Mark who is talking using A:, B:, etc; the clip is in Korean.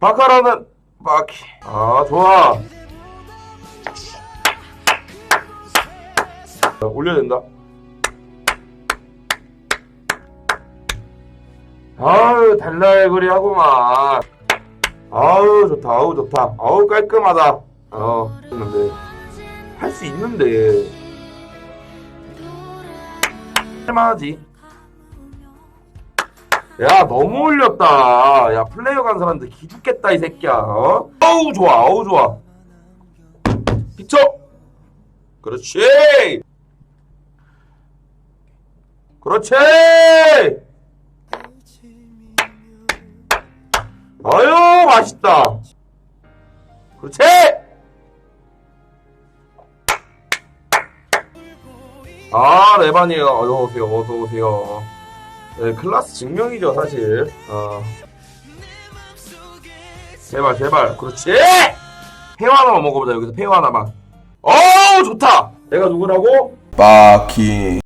A: 바카라는 바퀴. 아 좋아. 자, 올려야 된다. 아유 달달거리 하구만. 아유 좋다. 아우 좋다. 아우 깔끔하다. 어 했는데 할 수 있는데 할만하지. 야 너무 올렸다. 야 플레이어 간 사람들 기죽겠다 이 새끼야. 어? 어우 좋아. 어우 좋아. 비쳐. 그렇지. 그렇지. 아유 맛있다. 그렇지. 아 레반이에요. 어서 오세요. 어서 오세요. 네, 클라스 증명이죠 사실. 어. 제발 제발 그렇지. 폐 하나만 먹어보자 여기서 폐 하나만. 어우 좋다. 내가 누구라고?
B: 바퀴